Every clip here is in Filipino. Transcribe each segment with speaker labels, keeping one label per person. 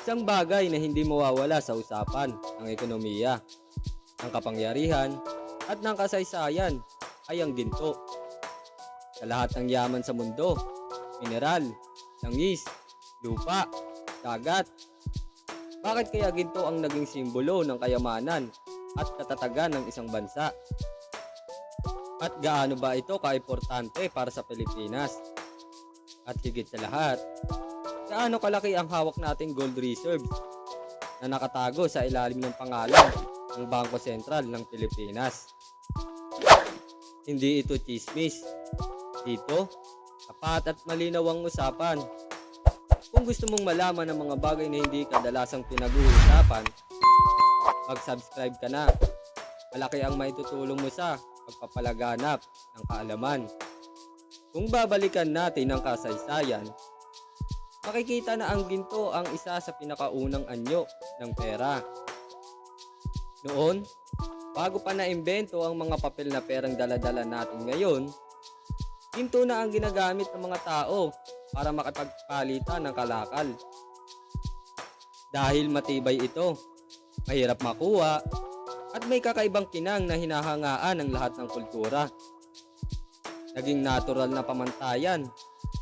Speaker 1: Isang bagay na hindi mawawala sa usapan ng ekonomiya, ng kapangyarihan, at ng kasaysayan ay ang ginto. Sa lahat ng yaman sa mundo, mineral, langis, lupa, dagat. Bakit kaya ginto ang naging simbolo ng kayamanan at katatagan ng isang bansa? At gaano ba ito kaimportante para sa Pilipinas? At higit sa lahat, gaano kalaki ang hawak nating gold reserves na nakatago sa ilalim ng pangalan ng Bangko Sentral ng Pilipinas? Hindi ito chismis. Dito, tapat at malinaw ang usapan. Kung gusto mong malaman ang mga bagay na hindi kadalasang pinag-uusapan, mag-subscribe ka na. Malaki ang maitutulong mo sa pagpapalaganap ng kaalaman. Kung babalikan natin ang kasaysayan, makikita na ang ginto ang isa sa pinakaunang anyo ng pera. Noon, bago pa naimbento ang mga papel na perang daladala natin ngayon, ginto na ang ginagamit ng mga tao para makapagpalitan ng kalakal. Dahil matibay ito, mahirap makuha, at may kakaibang kinang na hinahangaan ng lahat ng kultura. Naging natural na pamantayan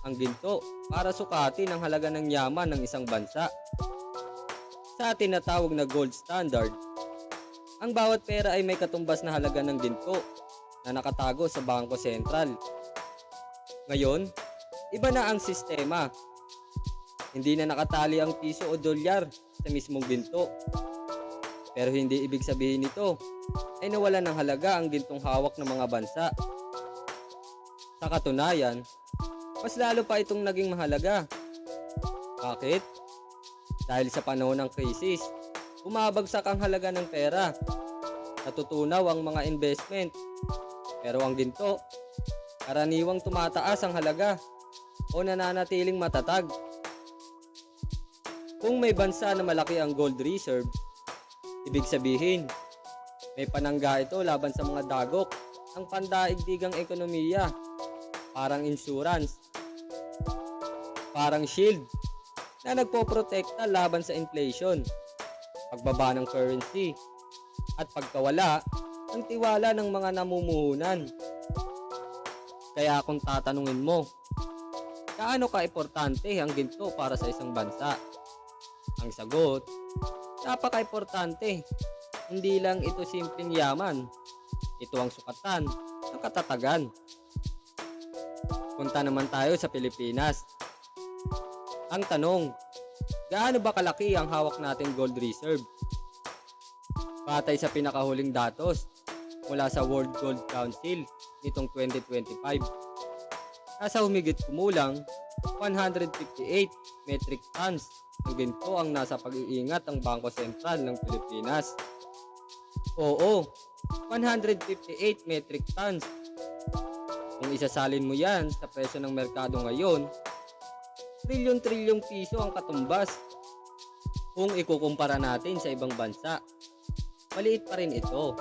Speaker 1: ang ginto para sukatin ang halaga ng yaman ng isang bansa. Sa tinatawag na gold standard, ang bawat pera ay may katumbas na halaga ng ginto na nakatago sa Bangko Sentral. Ngayon, iba na ang sistema. Hindi na nakatali ang piso o dolyar sa mismong ginto. Pero hindi ibig sabihin nito ay nawala ng halaga ang gintong hawak ng mga bansa. Sa katunayan, mas lalo pa itong naging mahalaga. Bakit? Dahil sa panahon ng krisis, bumabagsak ang halaga ng pera. Natutunaw ang mga investment. Pero ang ginto, karaniwang tumataas ang halaga o nananatiling matatag. Kung may bansa na malaki ang gold reserve, ibig sabihin, may panangga ito laban sa mga dagok ng pandaigdigang ekonomiya, parang insurance, parang shield na nagpoprotekta laban sa inflation, pagbaba ng currency, at pagkawala ng tiwala ng mga namumuhunan. Kaya kung tatanungin mo, kaano ka-importante ang ginto para sa isang bansa? Ang sagot, napaka-importante. Hindi lang ito simpleng yaman. Ito ang sukatan ng katatagan. Punta naman tayo sa Pilipinas. Ang tanong, gaano ba kalaki ang hawak nating gold reserve? Batay sa pinakahuling datos mula sa World Gold Council nitong 2025, nasa humigit kumulang 158 metric tons ang ginto ang nasa pag-iingat ng Bangko Sentral ng Pilipinas. Oo, 158 metric tons. Kung isasalin mo yan sa presyo ng merkado ngayon, trilyon-trilyong piso ang katumbas. Kung ikukumpara natin sa ibang bansa, maliit pa rin ito.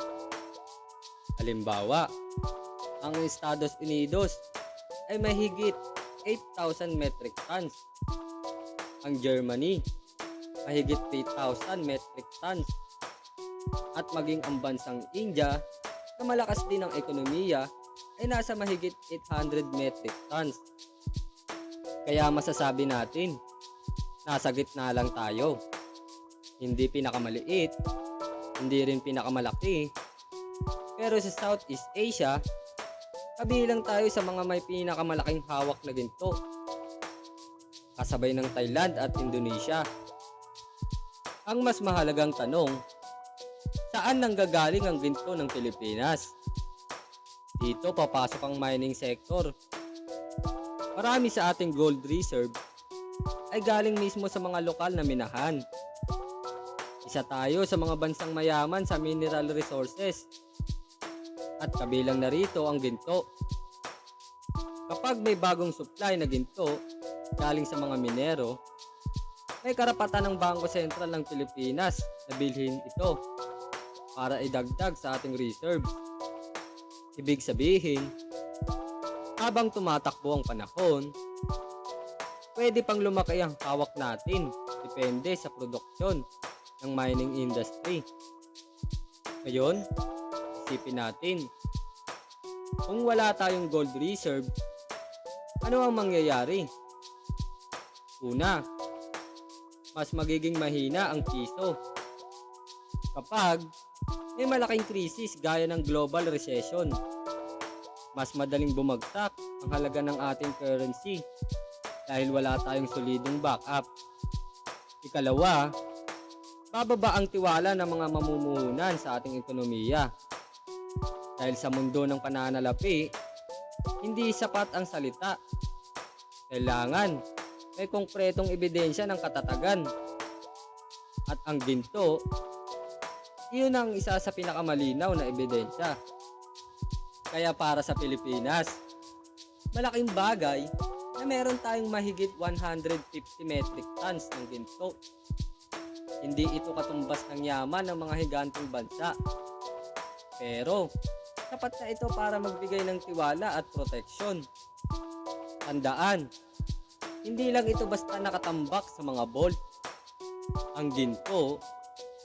Speaker 1: Halimbawa, ang Estados Unidos ay mahigit 8,000 metric tons. Ang Germany, mahigit 3,000 metric tons. At maging ang bansang India, na malakas din ang ekonomiya, ay nasa mahigit 800 metric tons. Kaya masasabi natin, nasa gitna lang tayo. Hindi pinakamaliit, hindi rin pinakamalaki. Pero sa Southeast Asia, kabilang tayo sa mga may pinakamalaking hawak na ginto. Kasabay ng Thailand at Indonesia. Ang mas mahalagang tanong, saan nanggagaling ang ginto ng Pilipinas? Dito papasok ang mining sector. Marami sa ating gold reserve ay galing mismo sa mga lokal na minahan. Isa tayo sa mga bansang mayaman sa mineral resources. At kabilang na rito ang ginto. Kapag may bagong supply na ginto galing sa mga minero, may karapatan ng Bangko Sentral ng Pilipinas na bilhin ito para idagdag sa ating reserves. Ibig sabihin, habang tumatakbo ang panahon, pwede pang lumaki ang hawak natin sa nakadepende sa produksyon ng mining industry. Ngayon, isipin natin, kung wala tayong gold reserve, ano ang mangyayari? Una, mas magiging mahina ang piso. Kapag may malaking krisis gaya ng global recession, mas madaling bumagsak ang halaga ng ating currency dahil wala tayong solidong backup. Ikalawa, bababa ang tiwala ng mga mamumuhunan sa ating ekonomiya. Dahil sa mundo ng pananalapi, hindi sapat ang salita. Kailangan may konkretong ebidensya ng katatagan. At ang ginto, iyon ang isa sa pinakamalinaw na ebidensya. Kaya para sa Pilipinas, malaking bagay na meron tayong mahigit 150 metric tons ng ginto. Hindi ito katumbas ng yaman ng mga higanteng bansa. Pero, sapat na ito para magbigay ng tiwala at proteksyon. Tandaan, hindi lang ito basta nakatambak sa mga bolt. Ang ginto,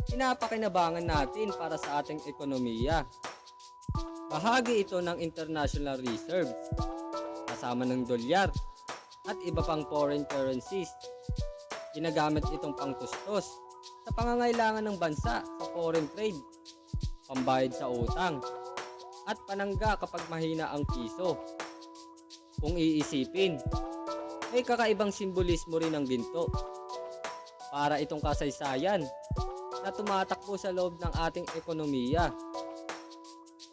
Speaker 1: pinapakinabangan natin para sa ating ekonomiya. Bahagi ito ng international reserves, kasama ng dolyar at iba pang foreign currencies. Ginagamit itong pangtustos sa pangangailangan ng bansa sa foreign trade, pambayad sa utang, at panangga kapag mahina ang piso. Kung iisipin, may kakaibang simbolismo rin ang ginto. Para itong kasaysayan na tumatakbo sa loob ng ating ekonomiya.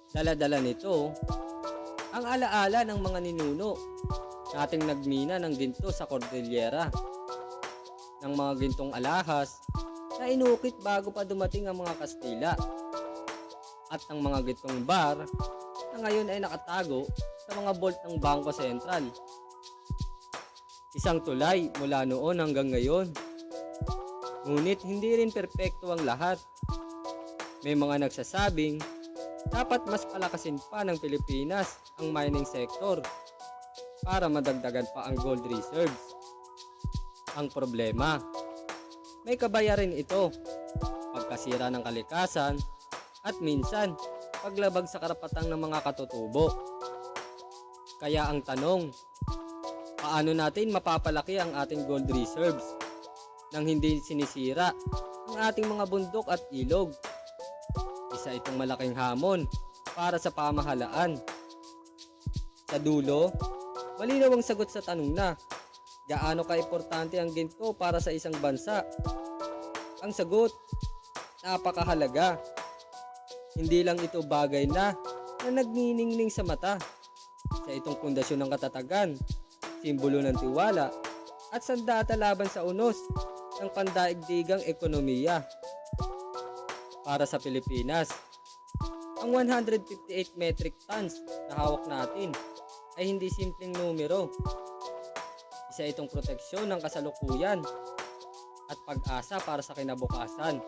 Speaker 1: Daladala nito ang alaala ng mga ninuno nating nagmina ng ginto sa Cordillera ng mga gintong alahas na inukit bago pa dumating ang mga Kastila at ng mga gintong bar na ngayon ay nakatago sa mga bolt ng Bangko Sentral. Isang tulay mula noon hanggang ngayon. Ngunit hindi rin perpekto ang lahat. May mga nagsasabing dapat mas palakasin pa ng Pilipinas ang mining sector para madagdagan pa ang gold reserves. Ang problema, may kabayarin ito, pagkasira ng kalikasan at minsan paglabag sa karapatang ng mga katutubo. Kaya ang tanong, paano natin mapapalaki ang ating gold reserves nang hindi sinisira ang ating mga bundok at ilog? Isa itong malaking hamon para sa pamahalaan. Sa dulo, malinaw ang sagot sa tanong na, gaano ka-importante ang ginto para sa isang bansa? Ang sagot, napakahalaga. Hindi lang ito bagay na na nagniningning sa mata. Sa itong pundasyon ng katatagan, simbolo ng tiwala, at sandata laban sa unos ng pandaigdigang ekonomiya. Para sa Pilipinas, ang 158 metric tons na hawak natin ay hindi simpleng numero. Isa itong proteksyon ng kasalukuyan at pag-asa para sa kinabukasan.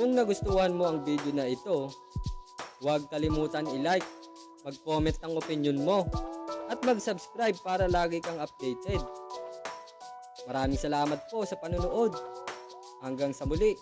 Speaker 1: Kung nagustuhan mo ang video na ito, huwag kalimutan i-like, mag-comment ang opinion mo, at mag-subscribe para lagi kang updated. Maraming salamat po sa panonood. Hanggang sa muli.